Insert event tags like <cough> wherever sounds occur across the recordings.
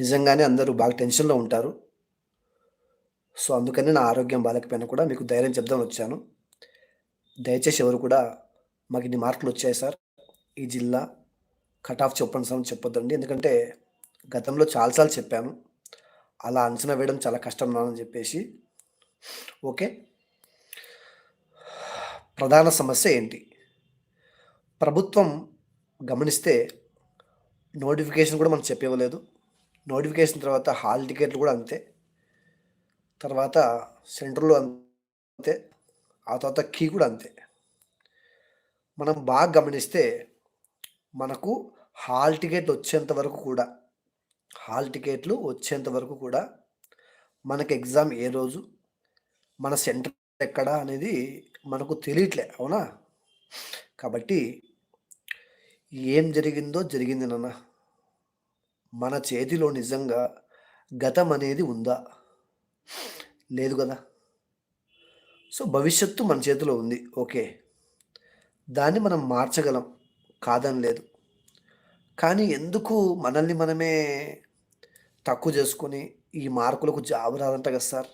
నిజంగానే అందరూ బాగా టెన్షన్‌లో ఉంటారు. సో, అందుకని నా ఆరోగ్యం బాలేకపోయినా కూడా మీకు ధైర్యం చెప్దామని వచ్చాను. దయచేసి ఎవరు కూడా మాకు ఇన్ని మార్కులు వచ్చాయి సార్. ఈ జిల్లా కట్ ఆఫ్ చెప్పండి సార్ అని చెప్పొద్దండి. ఎందుకంటే గతంలో చాలాసార్లు చెప్పాను. అలా అంచనా వేయడం చాలా కష్టం అని చెప్పేసి. ఓకే. ప్రధాన సమస్య ఏంటి? ప్రభుత్వం గమనిస్తే నోటిఫికేషన్ కూడా మనం చెప్పివ్వలేదు. నోటిఫికేషన్ తర్వాత హాల్ టికెట్లు కూడా అంతే. తర్వాత సెంటర్‌లో అంతే. ఆ తర్వాత కీ కూడా అంతే. మనం బాగా గమనిస్తే మనకు హాల్ టికెట్లు వచ్చేంత వరకు కూడా హాల్ టికెట్లు వచ్చేంత వరకు కూడా మనకు ఎగ్జామ్ ఏ రోజు, మన సెంటర్ ఎక్కడ అనేది మనకు తెలియట్లే. అవునా? కాబట్టి ఏం జరిగిందో జరిగింది నాన్న. మన చేతిలో నిజంగా గతం అనేది ఉందా? లేదు కదా సో, భవిష్యత్తు మన చేతిలో ఉంది. ఓకే. దాన్ని మనం మార్చగలం. కాదని లేదు కానీ ఎందుకు మనల్ని మనమే తక్కువ చేసుకొని, ఈ మార్కులకు జాబ్ రాదంట కదా సార్.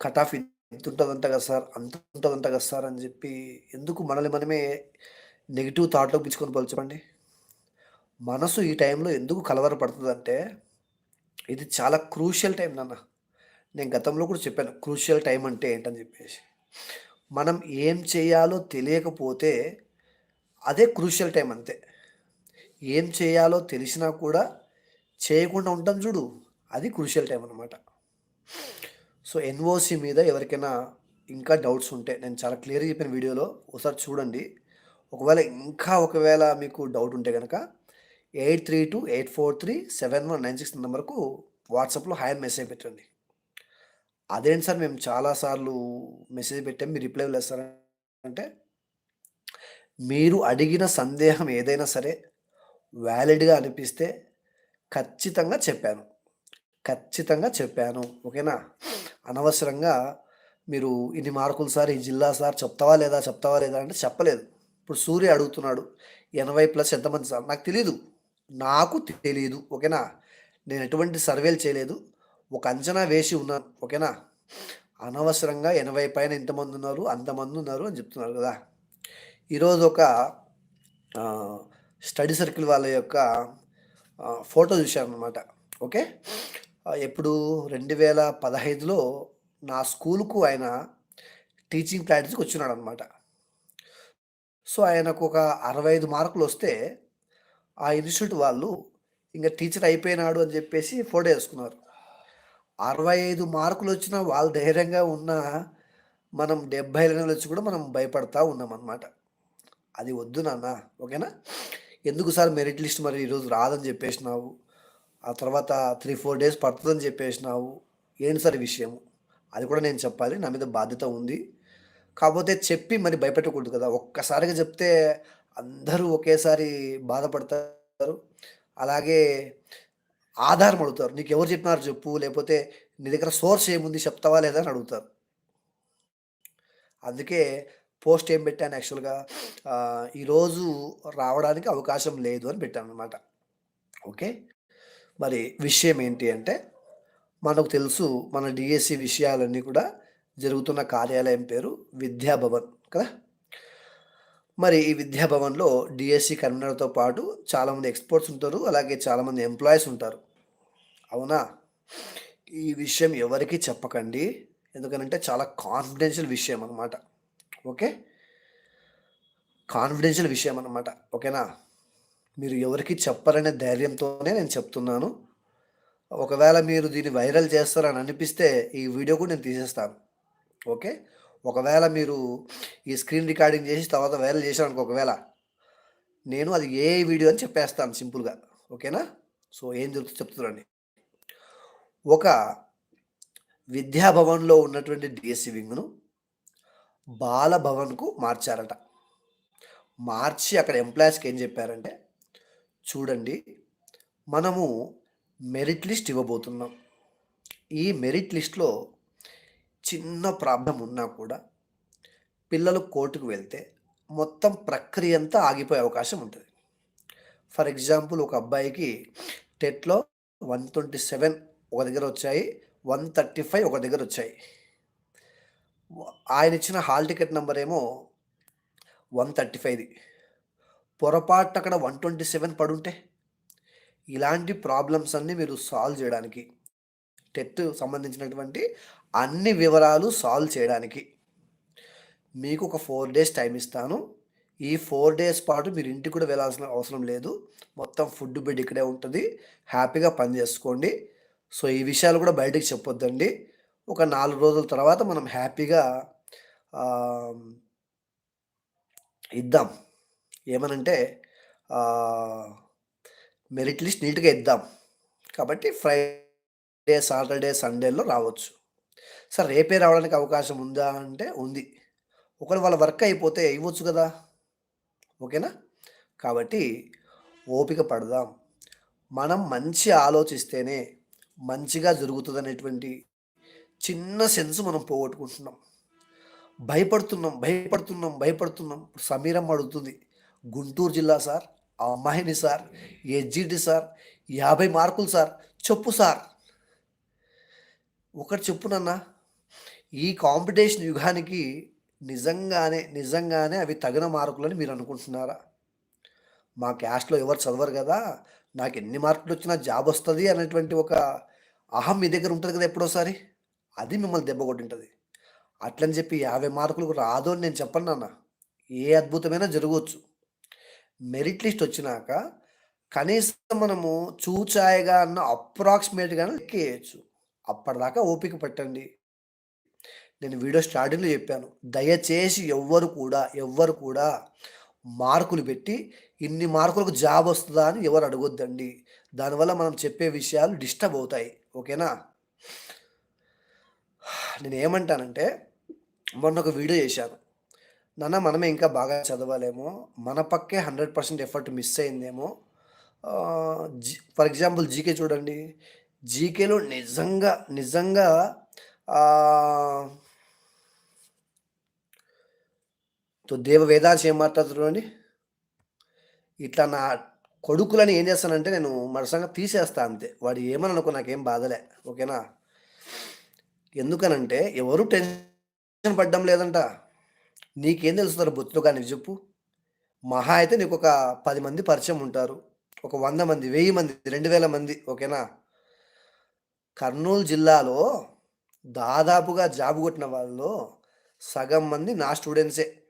కట్ ఆఫ్ ఇంతుంటదంట కదా సార్. అంత ఉంటుందంట కదా సార్ అని చెప్పి ఎందుకు మనల్ని మనమే నెగిటివ్ థాట్‌లోకి పిలుచుకొని చెప్పండి. మనసు ఈ టైంలో ఎందుకు కలవరపడుతుందంటే ఇది చాలా క్రూషియల్ టైం నాన్న. నేను గతంలో కూడా చెప్పాను. క్రూషియల్ టైం అంటే ఏంటని చెప్పేసి. మనం ఏం చేయాలో తెలియకపోతే అదే క్రూషియల్ టైం అంతే. ఏం చేయాలో తెలిసినా కూడా చేయకుండా ఉంటాం చూడు. అది క్రూషియల్ టైం అనమాట. సో, ఎన్ఓసి మీద ఎవరికైనా ఇంకా డౌట్స్ ఉంటే నేను చాలా క్లియర్‌గా చెప్పిన వీడియోలో. ఒకసారి చూడండి. ఒకవేళ ఇంకా ఒకవేళ మీకు డౌట్ ఉంటే కనుక eight three two eight four three seven one nine six నెంబర్కు వాట్సాప్‌లో హాయ్ మెసేజ్ పెట్టండి. అదేంటి సార్ మేము చాలా సార్లు మెసేజ్ పెట్టాం. మీరు రిప్లై సార్ అంటే మీరు అడిగిన సందేహం ఏదైనా సరే వ్యాలిడ్గా అనిపిస్తే ఖచ్చితంగా చెప్పాను. ఖచ్చితంగా చెప్పాను. ఓకేనా? అనవసరంగా మీరు ఇన్ని మార్కులు సార్, ఈ జిల్లా సార్ చెప్తావా లేదా? చెప్తావా లేదా? అంటే చెప్పలేదు. ఇప్పుడు సూర్య అడుగుతున్నాడు. 80+ ఎంతమంది సార్? నాకు తెలీదు. నాకు తెలియదు ఓకేనా? నేను ఎటువంటి సర్వేలు చేయలేదు. ఒక అంచనా వేసి ఉన్నాను. ఓకేనా? అనవసరంగా 80 పైన ఇంతమంది ఉన్నారు అంతమంది ఉన్నారు అని చెప్తున్నారు కదా! ఈరోజు ఒక స్టడీ సర్కిల్ వాళ్ళ యొక్క ఫోటో చూశానమాట ఓకే. ఇప్పుడు రెండు వేల పదహైదులో నా స్కూల్కు ఆయన టీచింగ్ ప్రాక్టీస్‌కి వచ్చినాడనమాట. సో, ఆయనకు ఒక అరవై ఐదు మార్కులు వస్తే ఆ ఇన్‌స్టిట్యూట్ వాళ్ళు ఇంకా టీచర్ అయిపోయినాడు అని చెప్పేసి ఫోటో వేసుకున్నారు అరవై ఐదు మార్కులు వచ్చినా వాళ్ళు ధైర్యంగా ఉన్న మనం 70, 80 వచ్చి కూడా మనం భయపడతా అన్నమాట అది వద్దు నాన్న. ఓకేనా? ఎందుకు సార్ మెరిట్ లిస్ట్ మరి ఈరోజు రాదని చెప్పేసినావు. ఆ తర్వాత 3, 4 డేస్ పడుతుందని చెప్పేసినావు. ఏంటి సార్ విషయం? అది కూడా నేను చెప్పాలి. నా మీద బాధ్యత ఉంది. కాకపోతే చెప్పి మరి భయపెట్టకూడదు కదా! ఒక్కసారిగా చెప్తే అందరూ ఒకేసారి బాధపడతారు. అలాగే ఆధారం అడుగుతారు. నీకు ఎవరు చెప్పినారు చెప్పు. లేకపోతే నీ దగ్గర సోర్స్ ఏముంది చెప్తావా లేదా అని అడుగుతారు. అందుకే పోస్ట్ ఏం పెట్టాను యాక్చువల్‌గా ఈరోజు రావడానికి అవకాశం లేదు అని పెట్టాను అనమాట ఓకే. మరి విషయం ఏంటి అంటే మనకు తెలుసు మన డిఎస్సి విషయాలన్నీ కూడా జరుగుతున్న కార్యాలయం పేరు విద్యాభవన్ కదా! మరి ఈ విద్యాభవన్‌లో డీఎస్సీ కన్వీనర్‌తో పాటు చాలామంది ఎక్స్‌పర్ట్స్ ఉంటారు. అలాగే చాలామంది ఎంప్లాయీస్ ఉంటారు. అవునా? ఈ విషయం ఎవరికీ చెప్పకండి. ఎందుకనంటే చాలా కాన్ఫిడెన్షియల్ విషయం అనమాట. ఓకే. కాన్ఫిడెన్షియల్ విషయం అనమాట. ఓకేనా? మీరు ఎవరికి చెప్పరనే ధైర్యంతోనే నేను చెప్తున్నాను. ఒకవేళ మీరు దీన్ని వైరల్ చేస్తారని అనిపిస్తే ఈ వీడియో కూడా నేను తీసేస్తాను. ఓకే. ఒకవేళ మీరు ఈ స్క్రీన్ రికార్డింగ్ చేసి తర్వాత వైరల్ చేశాను ఒకవేళ నేను అది ఏ వీడియో అని చెప్పేస్తాను సింపుల్‌గా. ఓకేనా? సో, ఏం జరుగుతుందో చెప్తున్నాను ఒక విద్యాభవన్‌లో ఉన్నటువంటి డిఎస్సి వింగ్‌ను బాలభవన్‌కు మార్చారట. మార్చి అక్కడ ఎంప్లాయీస్‌కి ఏం చెప్పారంటే, చూడండి మనము మెరిట్ లిస్ట్ ఇవ్వబోతున్నాం. ఈ మెరిట్ లిస్ట్‌లో చిన్న ప్రాబ్లం ఉన్నా కూడా పిల్లలు కోర్టుకు వెళ్తే మొత్తం ప్రక్రియ అంతా ఆగిపోయే అవకాశం ఉంటుంది. ఫర్ ఎగ్జాంపుల్ ఒక అబ్బాయికి టెట్‌లో వన్ ట్వంటీ సెవెన్ ఒక దగ్గర వచ్చాయి వన్ థర్టీ ఫైవ్ ఒక దగ్గర వచ్చాయి. ఆయన ఇచ్చిన హాల్ టికెట్ నెంబర్ ఏమో వన్ థర్టీ ఫైవ్ది. పొరపాటు అక్కడ వన్ ట్వంటీ సెవెన్ పడుంటే ఇలాంటి ప్రాబ్లమ్స్ అన్నీ మీరు సాల్వ్ చేయడానికి టెట్ సంబంధించినటువంటి అన్ని వివరాలు సాల్వ్ చేయడానికి. మీకు ఒక ఫోర్ డేస్ టైం ఇస్తాను. ఈ ఫోర్ డేస్ పాటు మీరు ఇంటికి కూడా వెళ్ళాల్సిన అవసరం లేదు. మొత్తం ఫుడ్ బెడ్ ఇక్కడే ఉంటుంది. హ్యాపీగా పని చేసుకోండి. సో ఈ విషయాలు కూడా బయటకు చెప్పొద్దండి. ఒక నాలుగు రోజుల తర్వాత మనం హ్యాపీగా ఇద్దాం. ఏమనంటే మెరిట్ లిస్ట్ నీట్గా ఇద్దాం. కాబట్టి ఫ్రైడే సాటర్డే సండేలో రావచ్చు. సార్ రేపే రావడానికి అవకాశం ఉందా అంటే ఉంది. ఒకరు వాళ్ళ వర్క్ అయిపోతే ఇవ్వచ్చు కదా? ఓకేనా? కాబట్టి ఓపిక పడదాం. మనం మంచి ఆలోచిస్తేనే మంచిగా జరుగుతుందనేటువంటి చిన్న సెన్స్ మనం పోగొట్టుకుంటున్నాం. భయపడుతున్నాం భయపడుతున్నాం భయపడుతున్నాం. సమీరం అడుగుతుంది. గుంటూరు జిల్లా సార్ ఆ అమ్మాయిని సార్ ఎస్జిటి సార్ యాభై మార్కులు సార్. చెప్పు సార్. ఒకటి చెప్పునన్నా ఈ కాంపిటీషన్ యుగానికి నిజంగానే నిజంగానే అవి తగిన మార్కులని మీరు అనుకుంటున్నారా? మా క్యాస్ట్లో ఎవరు చదవరు కదా నాకు ఎన్ని మార్కులు వచ్చినా జాబ్ వస్తుంది అనేటువంటి ఒక అహం మీ దగ్గర ఉంటుంది కదా ఎప్పుడోసారి? అది మిమ్మల్ని దెబ్బ కొట్టింటుంది. అట్లని చెప్పి యాభై మార్కులకు రాదు అని నేను చెప్పను నాన్న. ఏ అద్భుతమైనా జరగవచ్చు. మెరిట్ లిస్ట్ వచ్చినాక కనీసం మనము చూచాయగా అన్న అప్రాక్సిమేట్గా లెక్కేయచ్చు. అప్పటిదాకా ఓపిక పట్టండి. నేను వీడియో స్టార్టింగ్లో చెప్పాను. దయచేసి ఎవ్వరు కూడా ఎవ్వరు కూడా మార్కులు పెట్టి ఇన్ని మార్కులకు జాబ్ వస్తుందా అని ఎవరు అడగొద్దండి. దానివల్ల మనం చెప్పే విషయాలు డిస్టర్బ్ అవుతాయి. ఓకేనా? నేను ఏమంటానంటే మొన్న ఒక వీడియో చేశాను. నాన్న మనమే ఇంకా బాగా చదవాలేమో. మన పక్కే హండ్రెడ్ పర్సెంట్ ఎఫర్ట్ మిస్ అయిందేమో. ఫర్ ఎగ్జాంపుల్ జీకే చూడండి. జీకేలో నిజంగా నిజంగా దేవ వేదాంశ ఏం మాట్లాడుతున్నాడు ఇట్లా నా కొడుకులని ఏం చేస్తానంటే నేను మరసంగా తీసేస్తా అంతే. వాడు ఏమని అనుకో నాకేం బాధలే. ఓకేనా? ఎందుకనంటే ఎవరు టెన్షన్ పడ్డం లేదంట. నీకేం తెలుస్తారు బొత్తులు కానీ చెప్పు. మహా అయితే నీకు ఒక పది మంది పరిచయం ఉంటారు. ఒక వంద మంది వెయ్యి మంది రెండు వేల మంది ఓకేనా? కర్నూలు జిల్లాలో దాదాపుగా జాబ్ కొట్టిన వాళ్ళు సగం మంది నా స్టూడెంట్సే.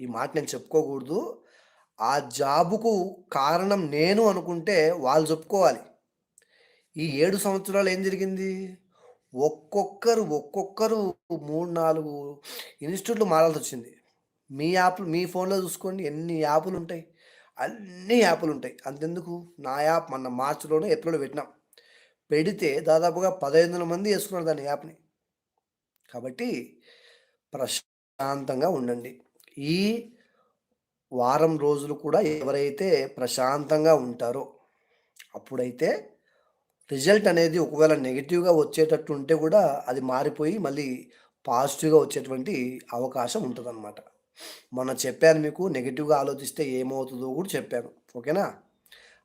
ఈ మాట నేను చెప్పుకోకూడదు. ఆ జాబుకు కారణం నేను అనుకుంటే వాళ్ళు చెప్పుకోవాలి. ఈ ఏడు సంవత్సరాలు ఏం జరిగింది? ఒక్కొక్కరు ఒక్కొక్కరు మూడు నాలుగు ఇన్స్టిట్యూట్లు మారాల్సి వచ్చింది. మీ యాప్లు మీ ఫోన్లో చూసుకోండి ఎన్ని యాప్లు ఉంటాయి? అన్ని యాప్లు ఉంటాయి. అంతెందుకు? నా యాప్ మొన్న మార్చిలోనే ఎప్పుడో పెట్టినాం. పెడితే దాదాపుగా పదహైదు వందల మంది వేసుకున్నారు దాని యాప్ని. కాబట్టి ప్రశాంతంగా ఉండండి. ఈ వారం రోజులు కూడా ఎవరైతే ప్రశాంతంగా ఉంటారో అప్పుడైతే రిజల్ట్ అనేది ఒకవేళ నెగిటివ్గా వచ్చేటట్టు ఉంటే కూడా అది మారిపోయి మళ్ళీ పాజిటివ్గా వచ్చేటువంటి అవకాశం ఉంటుందన్నమాట. మొన్న చెప్పాను మీకు నెగిటివ్గా ఆలోచిస్తే ఏమవుతుందో కూడా చెప్పాను. ఓకేనా?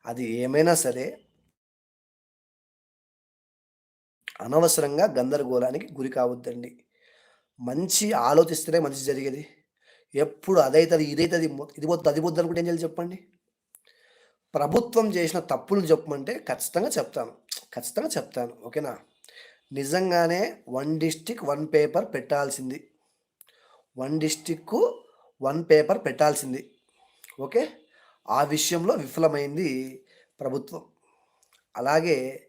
అది ఏమైనా సరే అనవసరంగా గందరగోళానికి గురి కావద్దండి. మంచి ఆలోచిస్తేనే మంచి జరిగేది. ఎప్పుడు అదైతుంది ఇదైతుంది ఇది పోతుంది అది పోద్ది అనుకుంటే ఏం చేయాలి చెప్పండి? ప్రభుత్వం చేసిన తప్పులు చెప్పమంటే ఖచ్చితంగా చెప్తాను. ఖచ్చితంగా చెప్తాను. ఓకేనా? నిజంగానే వన్ డిస్టిక్ వన్ పేపర్ పెట్టాల్సింది. వన్ డిస్టిక్ వన్ పేపర్ పెట్టాల్సింది. ఓకే? ఆ విషయంలో విఫలమైంది ప్రభుత్వం. అలాగే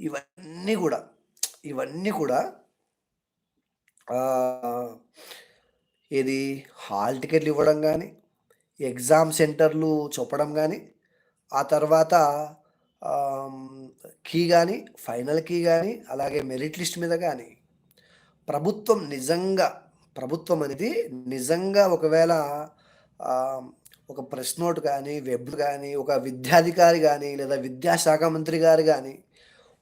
ఇవన్నీ కూడా ఇవన్నీ కూడా ఏది హాల్ టికెట్లు ఇవ్వడం కానీ ఎగ్జామ్ సెంటర్లు చెప్పడం కానీ ఆ తర్వాత కీ కానీ ఫైనల్ కీ కానీ అలాగే మెరిట్ లిస్ట్ మీద కానీ ప్రభుత్వం నిజంగా ప్రభుత్వం అనేది నిజంగా ఒకవేళ ఒక ప్రెస్ నోట్ కానీ వెబ్ కానీ ఒక విద్యాధికారి కానీ లేదా విద్యాశాఖ మంత్రి గారు కానీ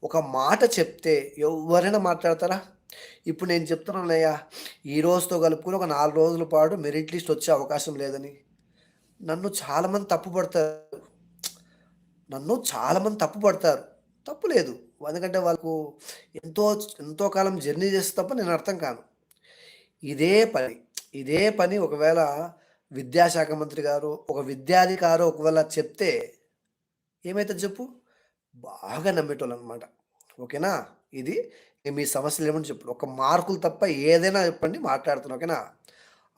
ఒక మాట చెప్తే ఎవరైనా మాట్లాడతారా ఇప్పుడు నేను చెప్తున్నానయ్యా ఈ రోజుతో కలుపుకొని ఒక నాలుగు రోజుల పాటు మెరిట్ లిస్ట్ వచ్చే అవకాశం లేదని నన్ను చాలామంది తప్పు పడతారు నన్ను చాలామంది తప్పు పడతారు తప్పు లేదు. ఎందుకంటే వాళ్ళకు ఎంతో ఎంతో కాలం జర్నీ చేస్తే తప్ప నేను అర్థం కాను. ఇదే పని, ఇదే పని ఒకవేళ విద్యాశాఖ మంత్రి గారు ఒక విద్యాధికారు ఒకవేళ చెప్తే ఏమైతే చెప్పు? బాగా నమ్మేటోళ్ళనమాట. ఓకేనా? ఇది మీ సమస్యలు ఏమని చెప్పు. ఒక మార్కులు తప్ప ఏదైనా చెప్పండి మాట్లాడుతున్నా ఓకేనా?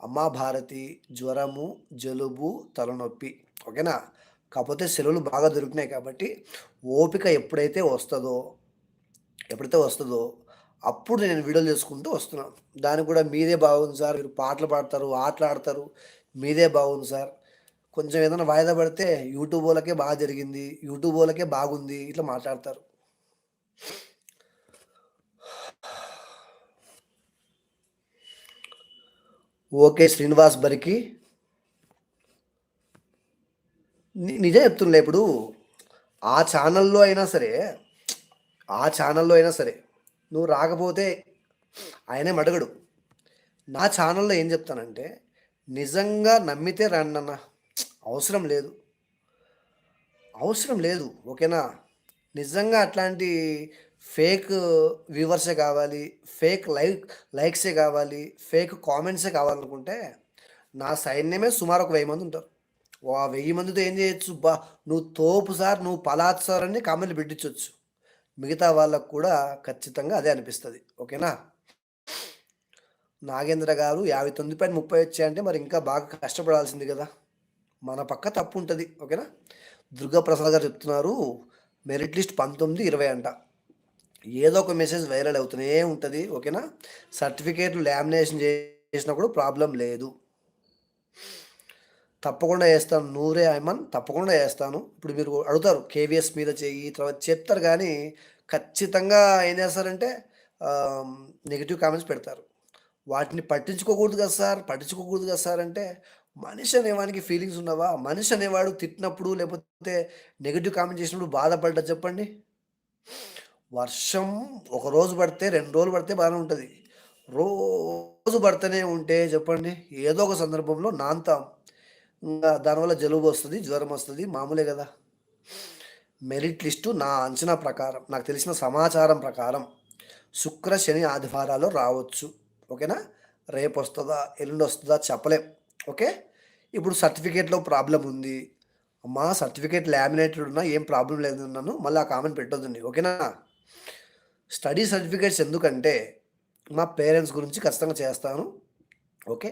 అమ్మా భారతి జ్వరము, జలుబు, తలనొప్పి. ఓకేనా? కాకపోతే సెలవులు బాగా దొరికినాయి కాబట్టి ఓపిక ఎప్పుడైతే వస్తుందో ఎప్పుడైతే వస్తుందో అప్పుడు నేను వీడియోలు చేసుకుంటూ వస్తున్నాను. దానికి కూడా మీదే బాగుంది సార్. మీరు పాటలు పాడతారు, ఆటలు ఆడతారు మీదే బాగుంది సార్. కొంచెం ఏదైనా వాయిదా పడితే యూట్యూబ్ వాళ్ళకే బాగా జరిగింది. యూట్యూబ్ వాళ్ళకే బాగుంది. ఇట్లా మాట్లాడతారు. ఓకే. శ్రీనివాస్ బరికి. నిజం చెప్తుండే ఇప్పుడు ఆ ఛానల్‌లో అయినా సరే, ఆ ఛానల్‌లో అయినా సరే, నువ్వు రాకపోతే ఆయనేం అడగడు. నా ఛానల్‌లో ఏం చెప్తానంటే, నిజంగా నమ్మితే రండన్న. అవసరం లేదు. అవసరం లేదు. ఓకేనా? నిజంగా అట్లాంటి ఫేక్ వ్యూవర్సే కావాలి. ఫేక్ లైక్ లైక్సే కావాలి. ఫేక్ కామెంట్సే కావాలనుకుంటే, నా సైన్యమే సుమారు ఒక వెయ్యి మంది ఉంటారు ఆ వెయ్యి మందితో ఏం చేయొచ్చు? బా నువ్వు తోపు సార్, నువ్వు పలాత్ సార్ అని కామెంట్‌లు పెట్టించవచ్చు మిగతా వాళ్ళకు కూడా ఖచ్చితంగా అదే అనిపిస్తుంది ఓకేనా? నాగేంద్ర గారు 59 పైన 30 వచ్చాయంటే మరి ఇంకా బాగా కష్టపడాల్సింది కదా మన పక్క తప్పు ఉంటుంది ఓకేనా? దుర్గాప్రసాద్ గారు చెప్తున్నారు. మెరిట్ లిస్ట్ 19, 20 అంట. ఏదో ఒక మెసేజ్ వైరల్ అవుతూనే ఉంటుంది ఓకేనా? సర్టిఫికేట్‌లు లామినేషన్ చేసినప్పుడు ప్రాబ్లం లేదు. తప్పకుండా వేస్తాను నూరే ఐమన్ తప్పకుండా వేస్తాను ఇప్పుడు మీరు అడుగుతారు కేవీఎస్ మీద చేయి తర్వాత చెప్తారు కానీ ఖచ్చితంగా ఏం చేస్తారంటే నెగిటివ్ కామెంట్స్ పెడతారు. వాటిని పట్టించుకోకూడదు కదా సార్, పట్టించుకోకూడదు కదా సార్ అంటే, మనిషి అనేవానికి ఫీలింగ్స్ ఉండవా? మనిషి అనేవాడు తిట్టినప్పుడు లేకపోతే నెగిటివ్ కామెంట్ చేసినప్పుడు బాధపడ్డా చెప్పండి? వర్షం ఒక రోజు పడితే, రెండు రోజులు పడితే బాగానే ఉంటుంది రోజు పడితేనే ఉంటే చెప్పండి ఏదో ఒక సందర్భంలో నాంతాం ఇంకా దానివల్ల జలుబు వస్తుంది జ్వరం వస్తుంది మామూలే కదా మెరిట్ లిస్టు నా అంచనా ప్రకారం, నాకు తెలిసిన సమాచారం ప్రకారం శుక్ర, శని, ఆదివారాలు రావచ్చు. ఓకేనా? రేపొస్తదా? ఎల్లుండొస్తదా? చెప్పలేం. ఓకే. ఇప్పుడు సర్టిఫికేట్‌లో ప్రాబ్లం ఉంది. మా సర్టిఫికేట్ లామినేటెడ్ ఉన్నా ఏం ప్రాబ్లమ్ లేదన్నాను. మళ్ళీ ఆ కామెంట్ పెట్టొద్దండి. ఓకేనా? స్టడీ సర్టిఫికేట్స్ ఎందుకంటే, మా పేరెంట్స్ గురించి ఖచ్చితంగా చేస్తాను. ఓకే.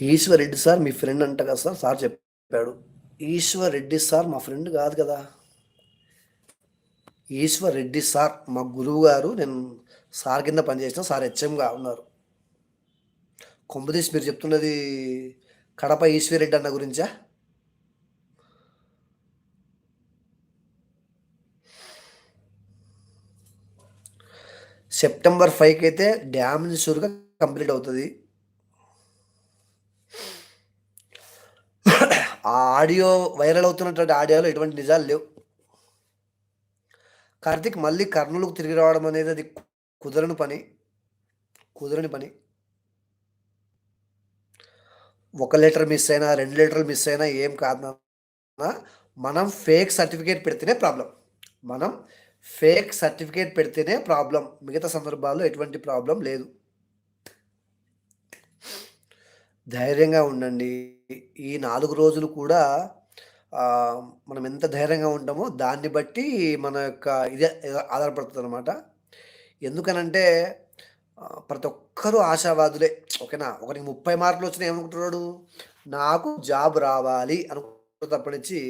ఈశ్వర్ రెడ్డి సార్ మీ ఫ్రెండ్ అంట కదా సార్, సార్ చెప్పాడు. ఈశ్వర్ రెడ్డి సార్ మా ఫ్రెండ్ కాదు కదా! ఈశ్వర్ రెడ్డి సార్ మా గురువు గారు. నేను సార్ కింద పనిచేసిన సార్ హెచ్ఎంగా ఉన్నారు. కొంపదీసి మీరు చెప్తున్నది కడప ఈశ్వర్ రెడ్డి అన్న గురించా? సెప్టెంబర్ ఫైవ్కి అయితే డ్యామేజ్ షూర్‌గా కంప్లీట్ అవుతుంది ఆ ఆడియో వైరల్ అవుతున్నటువంటి ఆడియోలో ఎటువంటి నిజాలు లేవు. కార్తీక్ మళ్ళీ కర్నూలుకు తిరిగి రావడం అనేది అది కుదరని పని. కుదరని పని. ఒక లెటర్ మిస్ అయినా, రెండు లెటర్‌లు మిస్ అయినా ఏం కాదు మనం ఫేక్ సర్టిఫికేట్ పెడితేనే ప్రాబ్లం మనం ఫేక్ సర్టిఫికేట్ పెడితేనే ప్రాబ్లం మిగతా సందర్భాల్లో ఎటువంటి ప్రాబ్లం లేదు. ధైర్యంగా ఉండండి. ఈ నాలుగు రోజులు కూడా మనం ఎంత ధైర్యంగా ఉంటామో దాన్ని బట్టి మన యొక్క ఇదే అనమాట ఎందుకనంటే ప్రతి ఒక్కరు ఆశావాదులే. ఓకేనా? ఒకనికి 30 మార్కులొచ్చినా ఏమనుకుంటున్నాడు? నాకు జాబ్ రావాలి అనుకుంటాడు తప్పనిచ్చి,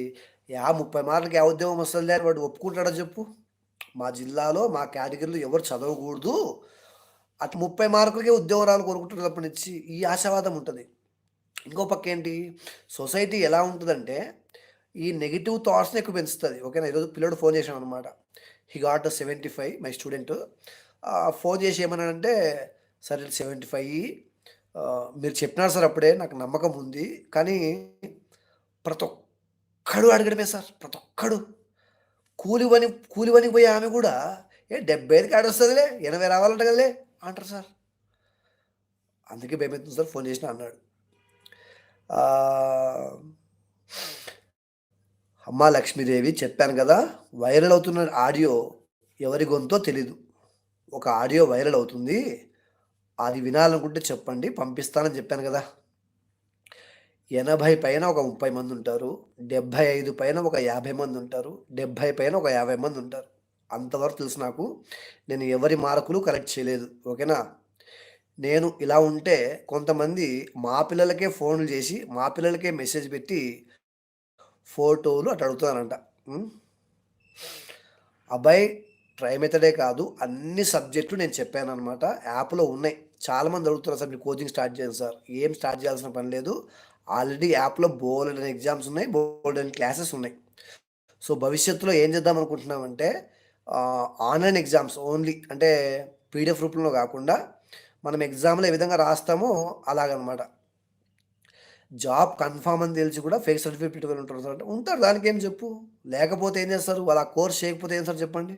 యా 30 మార్కులకి యా ఉద్యోగం వస్తుంది అని వాడు ఒప్పుకుంటాడో చెప్పు? మా జిల్లాలో, మా కేటగిరీలో ఎవరు చదవకూడదు. అటు 30 మార్కులకే ఉద్యోగం రాలు కోరుకుంటాడు తప్పనిచ్చి, ఈ ఆశావాదం ఉంటుంది ఇంకో పక్క ఏంటి సొసైటీ ఎలా ఉంటుందంటే ఈ నెగిటివ్ థాట్స్‌ని ఎక్కువ పెంచుతుంది ఓకేనా? ఈరోజు పిల్లడు ఫోన్ చేశాడనమాట. He got 75 my student. Phone చేసి ఏమన్నాడంటే, "సార్ సెవెంటీ ఫైవ్ మీరు చెప్పినారు సార్ అప్పుడే నాకు నమ్మకం ఉంది. కానీ ప్రతి ఒక్కడు అడగడమే సార్. ప్రతి ఒక్కడు. కూలి పని కూలి పోయే ఆమె కూడా ఏ 75కి ఏడొస్తదిలే 80 రావాలంట కదలే" అంటారు సార్ అందుకే భయమవుతుంది సార్ ఫోన్ చేసిన అన్నాడు అమ్మా లక్ష్మీదేవి చెప్పాను కదా వైరల్ అవుతున్న ఆడియో ఎవరి గొంతో తెలీదు. ఒక ఆడియో వైరల్ అవుతుంది. అది వినాలనుకుంటే చెప్పండి పంపిస్తానని చెప్పాను కదా. ఎనభై పైన ఒక ముప్పై మంది ఉంటారు. డెబ్భై ఐదు పైన ఒక యాభై మంది ఉంటారు. డెబ్భై పైన ఒక యాభై మంది ఉంటారు. అంతవరకు తెలుసు నాకు నేను ఎవరి మార్కులు కలెక్ట్ చేయలేదు. ఓకేనా? నేను ఇలా ఉంటే కొంతమంది మా పిల్లలకే ఫోన్లు చేసి మా పిల్లలకే మెసేజ్ పెట్టి ఫోటోలు అటు అడుగుతానంట అబ్బాయి ట్రై మెథడే కాదు అన్ని సబ్జెక్టులు నేను చెప్పాను అనమాట యాప్లో ఉన్నాయి. చాలామంది అడుగుతున్నారు సార్ మీరు కోచింగ్ స్టార్ట్ చేయండి సార్. ఏం స్టార్ట్ చేయాల్సిన పని లేదు. ఆల్రెడీ యాప్లో బోల్డ్ అని ఎగ్జామ్స్ ఉన్నాయి బోల్డ్ అని క్లాసెస్ ఉన్నాయి. సో భవిష్యత్తులో ఏం చేద్దాం అనుకుంటున్నామంటే ఆన్లైన్ ఎగ్జామ్స్ ఓన్లీ అంటే పీడిఎఫ్ రూపంలో కాకుండా మనం ఎగ్జామ్లో ఏ విధంగా రాస్తామో అలాగనమాట. జాబ్ కన్ఫామ్ అని తెలిసి కూడా ఫేక్ సర్టిఫికేట్ వాళ్ళు ఉంటారు సార్. అంటే ఉంటారు దానికి ఏం చెప్పు? లేకపోతే ఏం చేస్తారు? వాళ్ళు ఆ కోర్స్ చేయకపోతే ఏం సార్ చెప్పండి?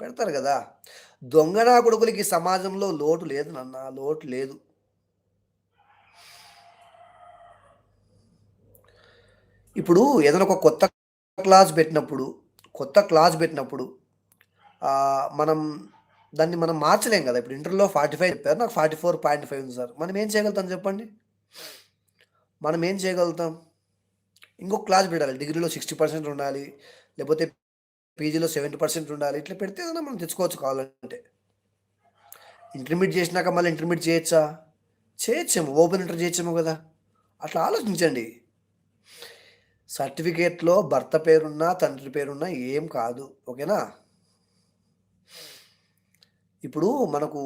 పెడతారు కదా. దొంగనా కొడుకులకి సమాజంలో లోటు లేదు నాన్న లోటు లేదు. ఇప్పుడు ఏదైనా ఒక కొత్త క్లాస్ పెట్టినప్పుడు కొత్త క్లాస్ పెట్టినప్పుడు మనం దాన్ని మనం మార్చలేం కదా. ఇప్పుడు ఇంటర్లో ఫార్టీ ఫైవ్ చెప్పారు. నాకు ఫార్టీ ఫోర్ పాయింట్ ఫైవ్ ఉంది సార్. మనం ఏం చేయగలుగుతాం చెప్పండి? మనం ఏం చేయగలుగుతాం? ఇంకొక క్లాస్ పెట్టాలి. డిగ్రీలో సిక్స్టీ పర్సెంట్ ఉండాలి. లేకపోతే పీజీలో సెవెంటీ పర్సెంట్ ఉండాలి. ఇట్లా పెడితే మనం తెచ్చుకోవచ్చు కావాలంటే. ఇంటర్మీడియట్ చేసినాక మళ్ళీ ఇంటర్మీడియట్ చేయొచ్చా? చేయొచ్చేమో. ఓపెన్ ఇంటర్ చేయొచ్చేమో కదా. అట్లా ఆలోచించండి. సర్టిఫికేట్లో భర్త పేరున్నా తండ్రి పేరున్నా ఏం కాదు. ఓకేనా? ఇప్పుడు మనకు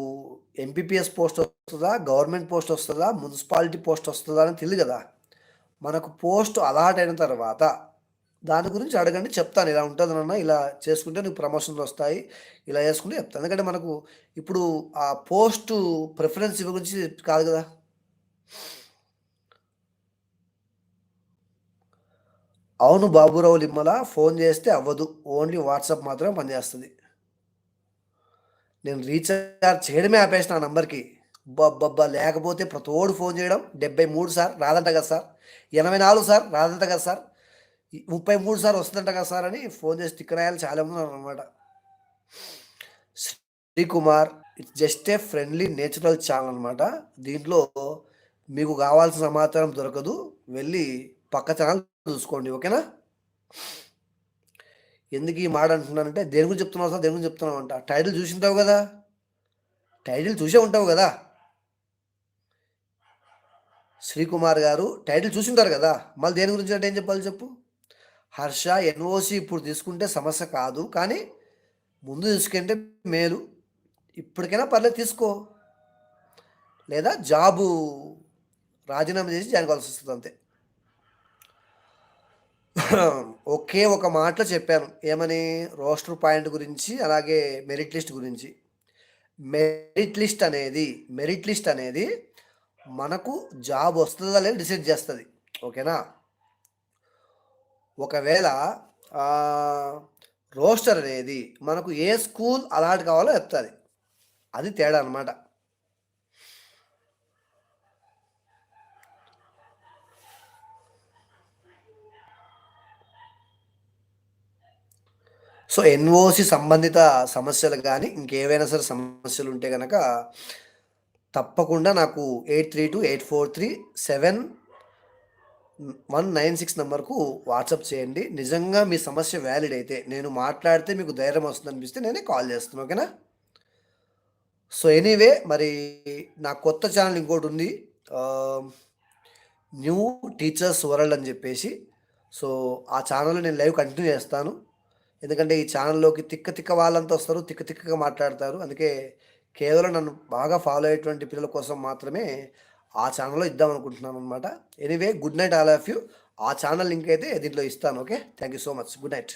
ఎంపీపీఎస్ పోస్ట్ వస్తుందా? గవర్నమెంట్ పోస్ట్ వస్తుందా? మున్సిపాలిటీ పోస్ట్ వస్తుందా అని తెలియదు కదా. మనకు పోస్ట్ అలాట్ అయిన తర్వాత దాని గురించి అడగండి చెప్తాను. ఇలా ఉంటుంది నాన్న ఇలా చేసుకుంటే నీకు ప్రమోషన్లు వస్తాయి ఇలా చేసుకుంటే చెప్తాను. ఎందుకంటే మనకు ఇప్పుడు ఆ పోస్ట్ ప్రిఫరెన్స్ ఇవ్వ గురించి కాదు కదా. అవును బాబురావు లిమ్మల ఫోన్ చేస్తే అవ్వదు. ఓన్లీ వాట్సాప్ మాత్రమే పనిచేస్తుంది. నేను రీఛార్జ్ చేయడమే ఆపేసిన ఆ నంబర్కి. బబ్బబ్బా లేకపోతే ప్రతోడు ఫోన్ చేయడం. డెబ్బై మూడు సార్ రాదంట కదా సార్. ఎనభై నాలుగు సార్ రాదంట కదా సార్. ఈ ముప్పై మూడు సార్ వస్తుందంట కదా సార్ అని ఫోన్ చేసి తిక్కనాయాలు చాలా మంది అనమాట Srikumar it's just a friendly natural channel అనమాట దీంట్లో మీకు కావాల్సిన సమాచారం దొరకదు. వెళ్ళి పక్క ఛానల్ చూసుకోండి ఓకేనా? ఎందుకు ఈ మాట అంటున్నానంటే దేని గురించి చెప్తున్నావు సార్ దేని గురించి చెప్తున్నావు అంట టైటిల్ చూసి ఉంటావు కదా? టైటిల్ చూసే ఉంటావు కదా? శ్రీకుమార్ గారు టైటిల్ చూసి ఉంటారు కదా? మళ్ళీ దేని గురించి అంటే ఏం చెప్పాలి చెప్పు? హర్ష ఎన్ఓసి ఇప్పుడు తీసుకుంటే సమస్య కాదు కానీ ముందు తీసుకుంటే మేలు. ఇప్పటికైనా పర్లేదు తీసుకో. లేదా జాబు రాజీనామా చేసి జాయిన్ కావాల్సి వస్తుంది అంతే. <coughs> ఒకే ఒక మాటలో చెప్పాను. ఏమని? రోస్టర్ పాయింట్ గురించి అలాగే మెరిట్ లిస్ట్ గురించి. మెరిట్ లిస్ట్ అనేది మెరిట్ లిస్ట్ అనేది మనకు జాబ్ వస్తుందా లేదా డిసైడ్ చేస్తుంది. ఓకేనా? ఒకవేళ రోస్టర్ అనేది మనకు ఏ స్కూల్ అలాట్ కావాలో చెప్తుంది. అది తేడా అనమాట సో ఎన్ఓసి సంబంధిత సమస్యలు కానీ ఇంకేవైనా సరే సమస్యలు ఉంటే కనుక తప్పకుండా నాకు eight three two eight four three seven one nine six నెంబర్కు వాట్సాప్ చేయండి. నిజంగా మీ సమస్య వ్యాలిడ్ అయితే నేను మాట్లాడితే మీకు ధైర్యం వస్తుంది అనిపిస్తే నేనే కాల్ చేస్తాను ఓకేనా? సో ఎనీవే మరి నా కొత్త ఛానల్ ఇంకోటి ఉంది. న్యూ టీచర్స్ వరల్డ్ అని చెప్పేసి. సో ఆ ఛానల్ నేను లైవ్ కంటిన్యూ చేస్తాను. ఎందుకంటే ఈ ఛానల్లోకి తిక్క తిక్క వాళ్ళంతా వస్తారు తిక్క తిక్కగా మాట్లాడతారు. అందుకే కేవలం నన్ను బాగా ఫాలో అయ్యేటువంటి పిల్లల కోసం మాత్రమే ఆ ఛానల్లో ఇద్దాం అనుకుంటున్నాను అనమాట anyway good night all of you. ఆ ఛానల్ లింక్ అయితే దీంట్లో ఇస్తాను okay? Thank you so much. Good night.